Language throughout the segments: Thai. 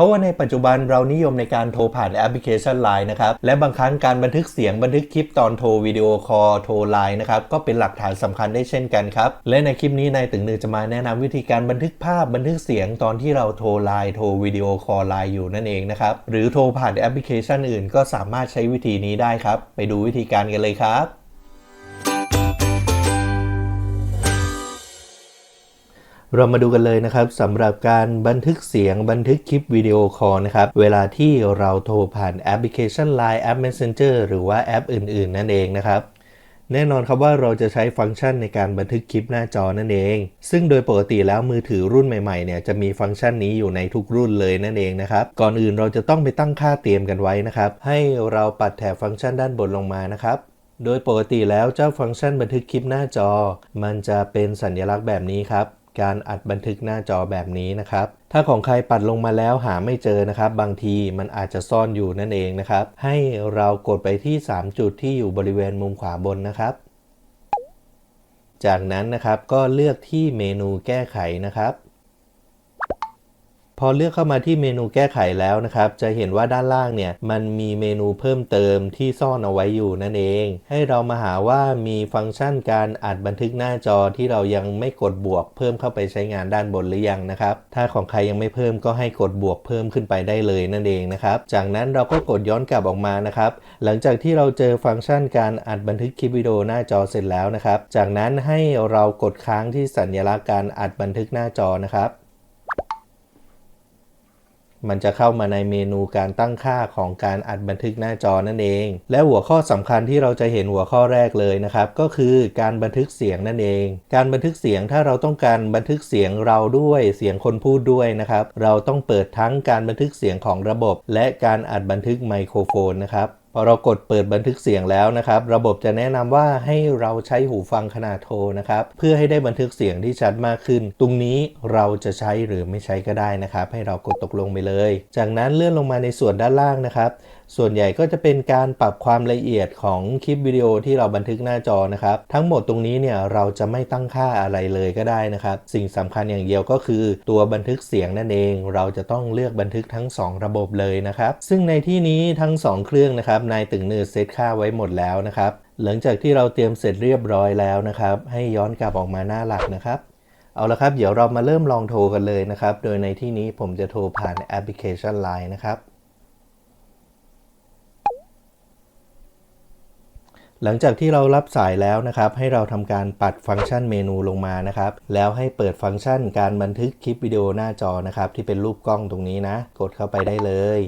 ราะว่าในปัจจุบันเรานิยมในการโทรผ่านแอปพลิเคชัน Line นะครับ และบางครั้งการบันทึกเสียงบันทึกคลิปตอนโทรวิดีโอคอลโทรไลน์นะครับ ก็เป็นหลักฐานสำคัญได้เช่นกันครับ และในคลิปนี้นายตึงหนึ่งจะมาแนะนำวิธีการบันทึกภาพบันทึกเสียงตอนที่เราโทรไลน์โทรวิดีโอคอลไลน์อยู่นั่นเองนะครับ หรือโทรผ่านแอปพลิเคชันอื่น ก็สามารถใช้วิธีนี้ได้ครับ ไปดูวิธีการกันเลยครับ เรามาดูกันเลยนะครับสำหรับการบันทึกเสียงบันทึกคลิปวิดีโอคอลนะครับ เวลาที่เราโทรผ่านแอปพลิเคชัน Line แอป Messenger หรือว่าแอปอื่น ๆ นั่นเองนะครับแน่นอนครับว่าเราจะใช้ฟังก์ชันในการบันทึกคลิปหน้าจอนั่นเอง ซึ่งโดยปกติแล้วมือถือรุ่นใหม่ๆเนี่ยจะมีฟังก์ชันนี้อยู่ในทุกรุ่นเลยนั่นเองนะครับ ก่อนอื่นเราจะต้องไปตั้งค่าเตรียมกันไว้นะครับ ให้เราปัดแถบฟังก์ชันด้านบนลงมานะครับ โดยปกติแล้วเจ้าฟังก์ชันบันทึกคลิปหน้าจอ มันจะเป็นสัญลักษณ์แบบนี้ครับ การอัดบันทึกหน้าจอแบบนี้นะครับ ถ้าของใครปัดลงมาแล้วหาไม่เจอนะครับ บางทีมันอาจจะซ่อนอยู่นั่นเองนะครับ ให้เรากดไปที่ 3 จุดที่อยู่บริเวณมุมขวาบนนะครับ จากนั้นนะครับก็เลือกที่เมนูแก้ไขนะครับ พอเลือกเข้ามาที่เมนูแก้ไขแล้วนะครับ จะเห็นว่าด้านล่างเนี่ยมันมีเมนูเพิ่มเติมที่ซ่อนเอาไว้อยู่นั่นเอง ให้เรามาหาว่ามีฟังก์ชันการอัดบันทึกหน้าจอที่เรายังไม่กดบวกเพิ่มเข้าไปใช้งานด้านบนหรือยังนะครับ ถ้าของใครยังไม่เพิ่มก็ให้กดบวกเพิ่มขึ้นไปได้เลยนั่นเองนะครับ จากนั้นเราก็กดย้อนกลับออกมานะครับ หลังจากที่เราเจอฟังก์ชันการอัดบันทึกคลิปวิดีโอหน้าจอเสร็จแล้วนะครับ จากนั้นให้เรากดค้างที่สัญลักษณ์การอัดบันทึกหน้าจอนะครับ มันจะเข้ามาในเมนูการตั้งค่าของการอัดบันทึกหน้าจอนั่นเอง และหัวข้อสำคัญที่เราจะเห็นหัวข้อแรกเลยนะครับ ก็คือการบันทึกเสียงนั่นเอง การบันทึกเสียงถ้าเราต้องการบันทึกเสียงเราด้วยเสียงคนพูดด้วยนะครับ เราต้องเปิดทั้งการบันทึกเสียงของระบบ และการอัดบันทึกไมโครโฟนนะครับ พอเรากดเปิดบันทึกเสียงแล้วนะครับ ระบบจะแนะนำว่าให้เราใช้หูฟังขนาดโทรนะครับ เพื่อให้ได้บันทึกเสียงที่ชัดมากขึ้น ตรงนี้เราจะใช้หรือไม่ใช้ก็ได้นะครับ ให้เรากดตกลงไปเลย จากนั้นเลื่อนลงมาในส่วนด้านล่างนะครับ ส่วนใหญ่ก็จะเป็นการปรับความละเอียดของคลิปวิดีโอที่เราบันทึกหน้าจอนะครับ ทั้งหมดตรงนี้เนี่ยเราจะไม่ตั้งค่าอะไรเลยก็ได้นะครับ สิ่งสำคัญอย่างเดียวก็คือ ตัวบันทึกเสียงนั่นเอง เราจะต้องเลือกบันทึกทั้ง 2 ระบบเลยนะครับ ซึ่งในที่นี้ทั้ง 2 เครื่องนะครับนายตึงเนือเซตค่าไว้หมดแล้วนะครับ หลังจากที่เราเตรียมเสร็จเรียบร้อยแล้วนะครับ ให้ย้อนกลับออกมาหน้าหลักนะครับ เอาละครับเดี๋ยวเรามาเริ่มลองโทรกันเลยนะครับ โดยในที่นี้ผมจะโทรผ่านแอปพลิเคชัน Line นะครับหลังจากที่เรารับสายแล้วนะครับ ให้เราทำการปัดฟังก์ชันเมนูลงมานะครับ แล้วให้เปิดฟังก์ชันการบันทึกคลิปวิดีโอหน้าจอนะครับ ที่เป็นรูปกล้องตรงนี้นะ กดเข้าไปได้เลย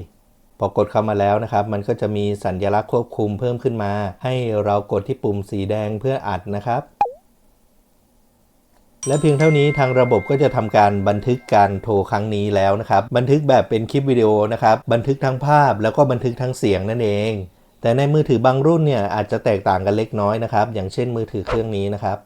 พอกดเข้ามาแล้วนะครับ มันก็จะมีสัญลักษณ์ควบคุมเพิ่มขึ้นมา ให้เรากดที่ปุ่มสีแดงเพื่ออัดนะครับ และเพียงเท่านี้ทางระบบก็จะทำการบันทึกการโทรครั้งนี้แล้วนะครับ บันทึกแบบเป็นคลิปวิดีโอนะครับ บันทึกทั้งภาพแล้วก็บันทึกทั้งเสียงนั่นเอง แต่ในมือถือบางรุ่นเนี่ยอาจจะแตกต่างกันเล็กน้อยนะครับ อย่างเช่นมือถือเครื่องนี้นะครับ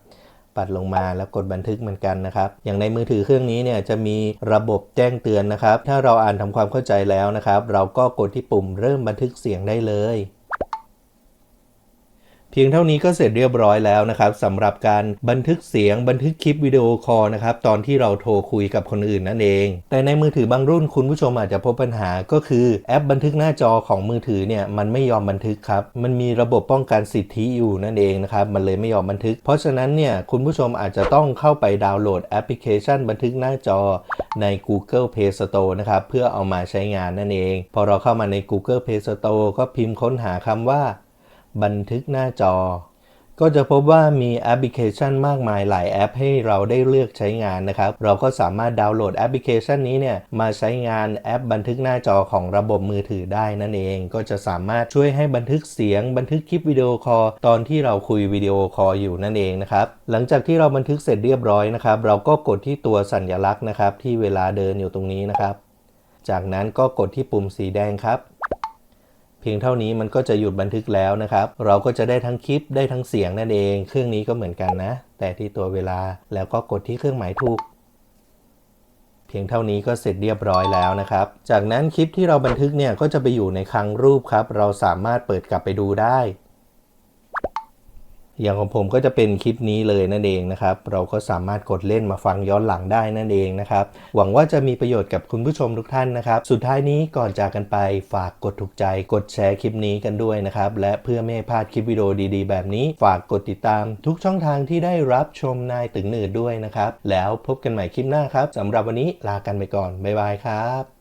ปัดลงมาแล้วกดบันทึกเหมือนกันนะครับ อย่างในมือถือเครื่องนี้เนี่ยจะมีระบบแจ้งเตือนนะครับ ถ้าเราอ่านทำความเข้าใจแล้วนะครับ เราก็กดที่ปุ่มเริ่มบันทึกเสียงได้เลย พียงเท่านี้ก็เสร็จเรียบร้อยแล้วนะครับสำหรับการบันทึกเสียงบันทึกคลิปวิดีโอคอลนะครับตอนที่เราโทรคุยกับคนอื่นนั่นเอง แต่ในมือถือบางรุ่นคุณผู้ชมอาจจะพบปัญหาก็คือแอปบันทึกหน้าจอของมือถือเนี่ยมันไม่ยอมบันทึกครับมันมีระบบป้องกันสิทธิอยู่นั่นเองนะครับมันเลยไม่ยอมบันทึก เพราะฉะนั้นเนี่ยคุณผู้ชมอาจจะต้องเข้าไปดาวน์โหลดแอปพลิเคชันบันทึกหน้าจอใน Google Play Store นะครับเพื่อเอามาใช้งานนั่นเอง พอเราเข้ามาใน Google Play Store ก็พิมพ์ค้นหาคำว่า บันทึกหน้าจอ ก็จะพบว่ามีแอปพลิเคชันมากมายหลายแอปให้เราได้เลือกใช้งานนะครับ เราก็สามารถดาวน์โหลดแอปพลิเคชันนี้เนี่ยมาใช้งานแอปบันทึกหน้าจอของระบบมือถือได้นั่นเอง ก็จะสามารถช่วยให้บันทึกเสียง บันทึกคลิปวิดีโอคอลตอนที่เราคุยวิดีโอคอลอยู่นั่นเองนะครับ หลังจากที่เราบันทึกเสร็จเรียบร้อยนะครับ เราก็กดที่ตัวสัญลักษณ์นะครับที่เวลาเดินอยู่ตรงนี้นะครับ จากนั้นก็กดที่ปุ่มสีแดงครับ เพียงเท่านี้มันก็จะหยุดบันทึกแล้วนะครับ เราก็จะได้ทั้งคลิปได้ทั้งเสียงนั่นเอง เครื่องนี้ก็เหมือนกันนะ แต่ที่ตัวเวลาแล้วก็กดที่เครื่องหมายถูก เพียงเท่านี้ก็เสร็จเรียบร้อยแล้วนะครับ จากนั้นคลิปที่เราบันทึกเนี่ยก็จะไปอยู่ในคลังรูปครับ เราสามารถเปิดกลับไปดูได้ อย่างของผมก็จะเป็นคลิปนี้เลยนั่นเองนะครับ เราก็สามารถกดเล่นมาฟังย้อนหลังได้นั่นเองนะครับ หวังว่าจะมีประโยชน์กับคุณผู้ชมทุกท่านนะครับ สุดท้ายนี้ก่อนจากกันไปฝากกดถูกใจ กดแชร์คลิปนี้กันด้วยนะครับ และเพื่อไม่ให้พลาดคลิปวิดีโอดีๆ แบบนี้ ฝากกดติดตาม ทุกช่องทางที่ได้รับชมนายตึงหนืดด้วยนะครับ แล้วพบกันใหม่คลิปหน้าครับสำหรับวันนี้ลากันไปก่อนบ๊ายบายครับ